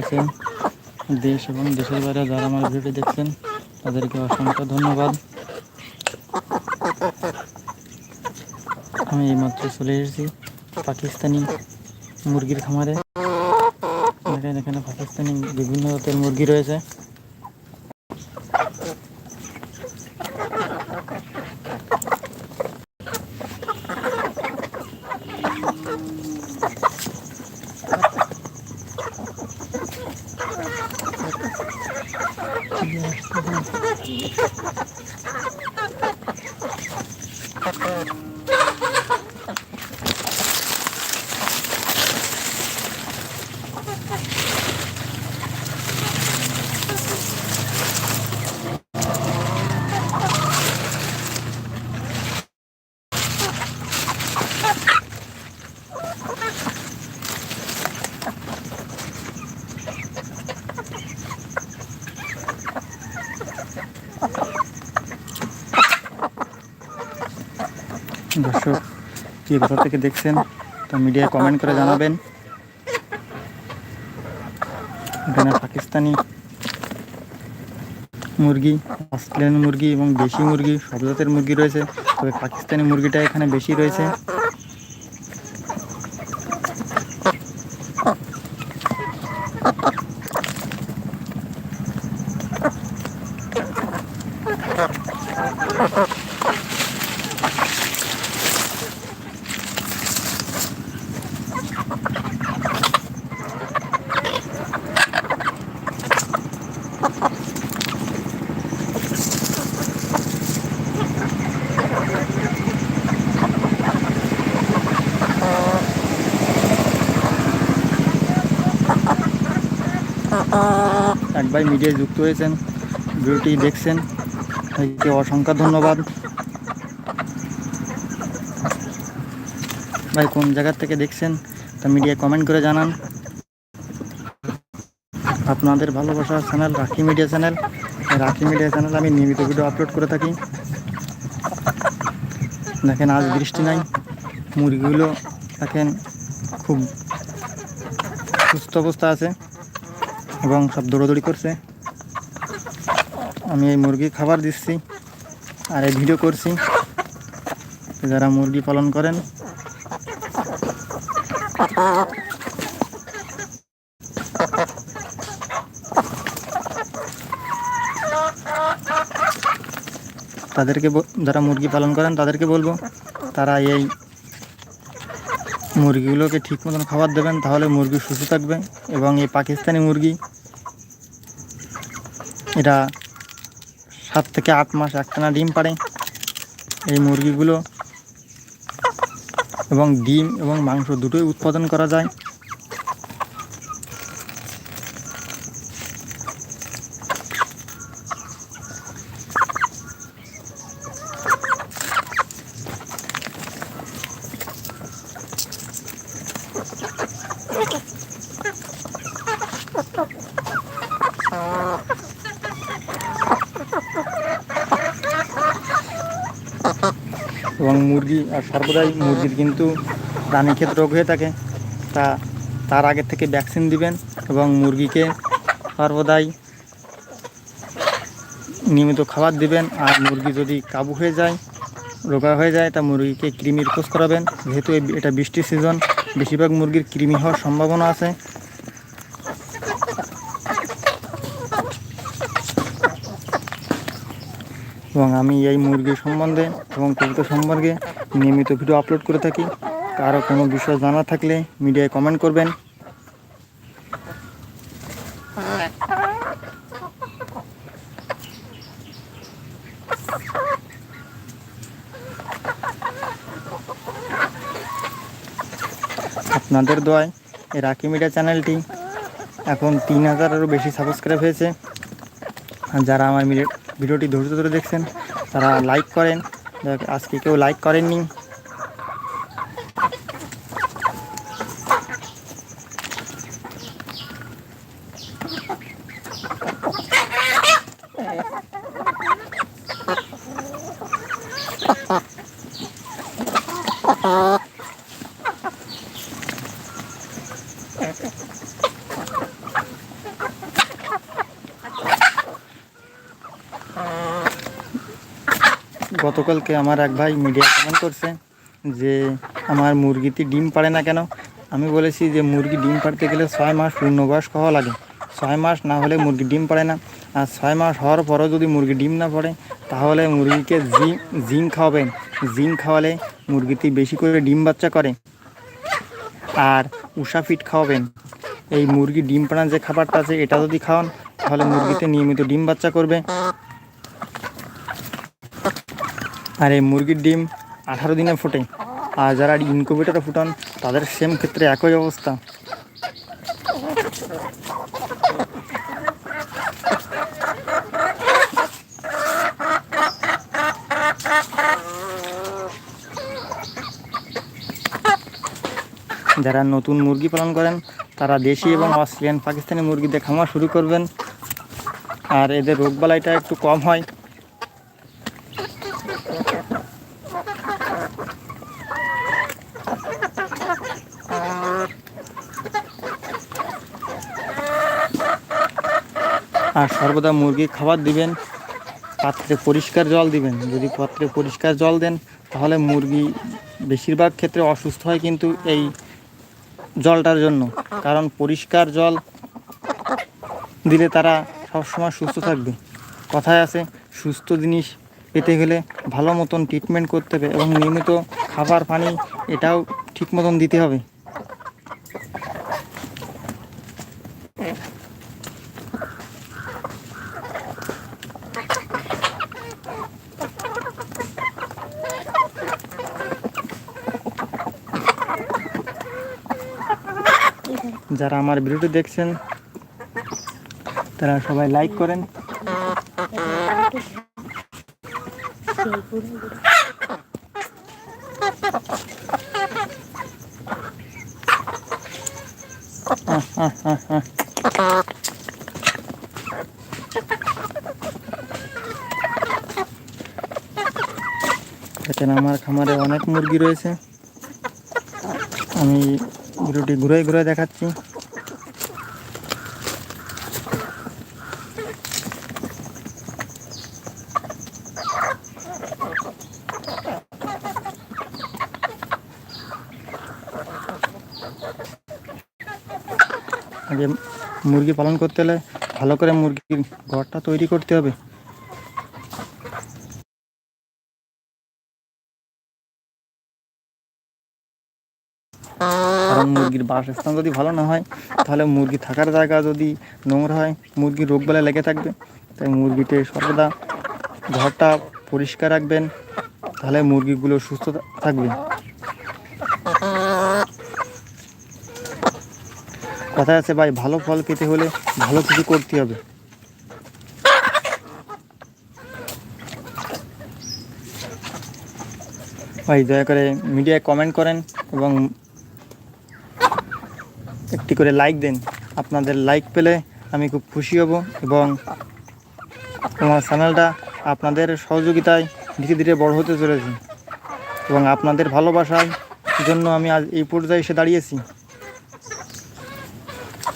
আছেন দেশ এবং দেশের বাইরে যারা আমার ভিডিও দেখছেন, তাদেরকে অসংখ্য ধন্যবাদ। আমি এইমাত্র চলে এসেছি পাকিস্তানি মুরগির খামারে। এখানে পাকিস্তানি বিভিন্ন জাতের মুরগি রয়েছে। দর্শক, কি কোথা থেকে দেখছেন, তো মিডিয়ায় কমেন্ট করে জানাবেন। এখানে পাকিস্তানি মুরগি, অস্ট্রেলিয়ান মুরগি এবং দেশি মুরগি, সব জাতের মুরগি রয়েছে। তবে পাকিস্তানি মুরগিটা এখানে বেশি রয়েছে। এক ভাই মিডিয়ায় যুক্ত হয়েছেন, ভিডিওটি দেখছেন অসংখ্য ধন্যবাদ। ভাই কোন জায়গার থেকে দেখছেন, তা মিডিয়ায় কমেন্ট করে জানান। আপনাদের ভালোবাসার channel Rakhi media channel Rakhi media channel আমি নিয়মিত ভিডিও আপলোড করে থাকি। দেখেন, আজ বৃষ্টি নাই। মুরগিগুলো দেখেন, খুব সুস্থ অবস্থা আছে। এবং সব দৌড়াদৌড়ি করছে। আমি এই মুরগি খাবার দিচ্ছি আর এই ভিডিও করছি। যারা মুরগি পালন করেন। তাদেরকে যারা মুরগি পালন করেন, তাদেরকে বলব, তারা এই মুরগিগুলোকে ঠিক মতন খাবার দেবেন, তাহলে মুরগি সুস্থ থাকবে এবং এই পাকিস্তানি মুরগি এরা সাত থেকে আট মাস একটানা ডিম পারে এই মুরগিগুলো এবং ডিম এবং মাংস দুটোই উৎপাদন করা যায় এবং মুরগি আর সর্বদাই মুরগির কিন্তু রানীক্ষেত রোগ হয়ে থাকে। তা তার আগে থেকে ভ্যাকসিন দিবেন এবং মুরগিকে সর্বদাই নিয়মিত খাবার দিবেন। আর মুরগি যদি কাবু হয়ে যায়, রোগা হয়ে যায়, তা মুরগিকে কৃমির খোঁজ করাবেন। যেহেতু এটা বৃষ্টির সিজন বেশিরভাগ মুরগির কৃমি হওয়ার সম্ভাবনা আছে। এবং আমি এই মুরগি সম্বন্ধে এবং কবিতা সম্পর্কে নিয়মিত ভিডিও আপলোড করে থাকি। কারও কোনো বিষয় জানা থাকলে মিডিয়ায় কমেন্ট করবেন। আপনাদের দোয়ায় এই রাকি মিডিয়া চ্যানেলটি এখন তিন হাজারেরও বেশি সাবস্ক্রাইব হয়েছে। যারা আমার মিডিয়া ভিডিওটি ধৈর্য ধরে দেখছেন তারা লাইক করেন। আজকে কেউ লাইক করেননি। গতকালকে আমার এক ভাই মিডিয়া কমেন্ট করছে যে আমার মুরগিতে ডিম পাড়ে না কেন? আমি বলেছি যে মুরগি ডিম পাড়তে গেলে ছয় মাস পূর্ণবয়স্ক হওয়া লাগে। ছয় মাস না হলে মুরগি ডিম পাড়ে না। আর ছয় মাস হওয়ার পরও যদি মুরগি ডিম না পড়ে, তাহলে মুরগিকে জি জিঙ্ক খাওয়াবেন। জিঙ্ক খাওয়ালে মুরগিতে বেশি করে ডিম বাচ্চা করে। আর উষা ফিট খাওয়াবেন। এই মুরগি ডিম পাড়ার যে খাবারটা আছে, এটা যদি খাওয়ান, তাহলে মুরগিতে নিয়মিত ডিম বাচ্চা করবে। আর এই মুরগির ডিম আঠারো দিনে ফোটে। আর যারা ইনকুবেটারে ফুটান, তাদের সেম ক্ষেত্রে একই অবস্থা। যারা নতুন মুরগি পালন করেন, তারা দেশি এবং অস্ট্রেলিয়ান, পাকিস্তানি মুরগিদের খামার শুরু করবেন। আর এদের রোগবালাইটা একটু কম হয়। আর সর্বদা মুরগি খাবার দিবেন, পাত্রে পরিষ্কার জল দিবেন। যদি পাত্রে পরিষ্কার জল দেন, তাহলে মুরগি বেশিরভাগ ক্ষেত্রে অসুস্থ হয় কিন্তু এই জলটার জন্য। কারণ পরিষ্কার জল দিলে তারা সবসময় সুস্থ থাকবে। কথায় আছে, সুস্থ জিনিস পেতে গেলে ভালো মতন ট্রিটমেন্ট করতে হবে এবং নিয়মিত খাবার পানি এটাও ঠিক মতন দিতে হবে। যারা আমার ভিডিওটি দেখছেন তারা সবাই লাইক করেন। আমার খামারে অনেক মুরগি রয়েছে। আমি ভিডিওটি ঘুরে ঘুরে দেখাচ্ছি। আগে মুরগি পালন করতে হলে ভালো করে মুরগির ঘরটা তৈরি করতে হবে। কারণ মুরগির বাসস্থান যদি ভালো না হয়, তাহলে মুরগি থাকার জায়গা যদি নোংরা হয় মুরগির রোগবেলা লেগে থাকবে। তাই মুরগিতে সর্বদা ঘরটা পরিষ্কার রাখবেন, তাহলে মুরগিগুলো সুস্থ থাকবে। কথা আছে, ভাই, ভালো ফল পেতে হলে ভালো কিছু করতে হবে। ভাই, দয়া করে মিডিয়ায় কমেন্ট করেন এবং একটি করে লাইক দেন। আপনাদের লাইক পেলে আমি খুব খুশি হব এবং আমার চ্যানেলটা আপনাদের সহযোগিতায় ধীরে ধীরে বড় হতে চলেছে এবং আপনাদের ভালোবাসার জন্য আমি আজ এই পর্যায়ে এসে দাঁড়িয়েছি।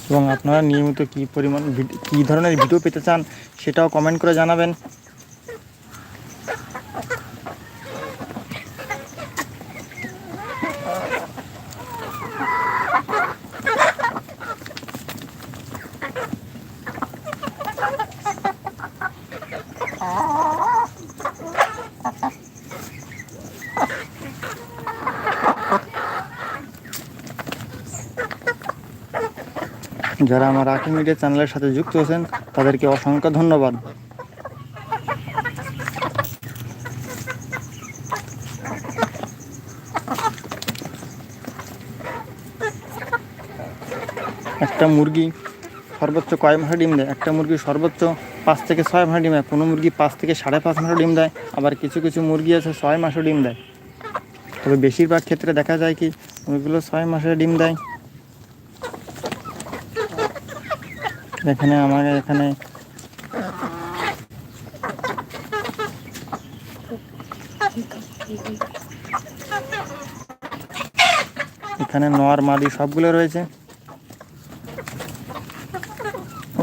এবং আপনারা নিয়মিত কী পরিমাণ কী ধরনের ভিডিও পেতে চান সেটাও কমেন্ট করে জানাবেন। যারা আমার আখি মিডিয়া চ্যানেলের সাথে যুক্ত আছেন, তাদেরকে অসংখ্য ধন্যবাদ। একটা মুরগি সর্বোচ্চ কয় মাসে ডিম দেয়? একটা মুরগি সর্বোচ্চ পাঁচ থেকে ছয় মাসে ডিম দেয়। কোনো মুরগি পাঁচ থেকে সাড়ে পাঁচ মাসে ডিম দেয়। আবার কিছু কিছু মুরগি আছে ছয় মাসে ডিম দেয়। তবে বেশিরভাগ ক্ষেত্রে দেখা যায় কি, মুরগিগুলো ছয় মাসে ডিম দেয়। এখানে আমার এখানে এখানে নর মাদি সবগুলো রয়েছে।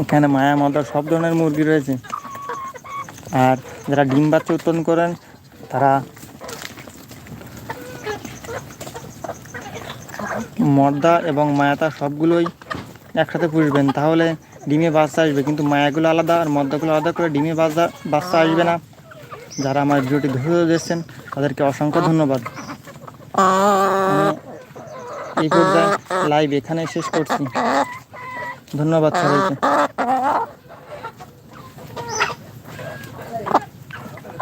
এখানে মায়া মাদা সব ধরনের মুরগি রয়েছে। আর যারা ডিম বাচ্চা উৎপাদন করেন, তারা মর্দা এবং মায়াতা সবগুলোই একসাথে পুষবেন। তাহলে ডিমে বাচ্চা আসবে, কিন্তু মায়াগুলো আলাদা আর মদ্যাগুলো আলাদা করে ডিমে বাচ্চা বাচ্চা আসবে না। যারা আমার ভিডিওটি ধরে দিচ্ছেন তাদেরকে অসংখ্য ধন্যবাদ। এই পর্যায়ে লাইভ এখানে শেষ করছি। ধন্যবাদ সবাইকে।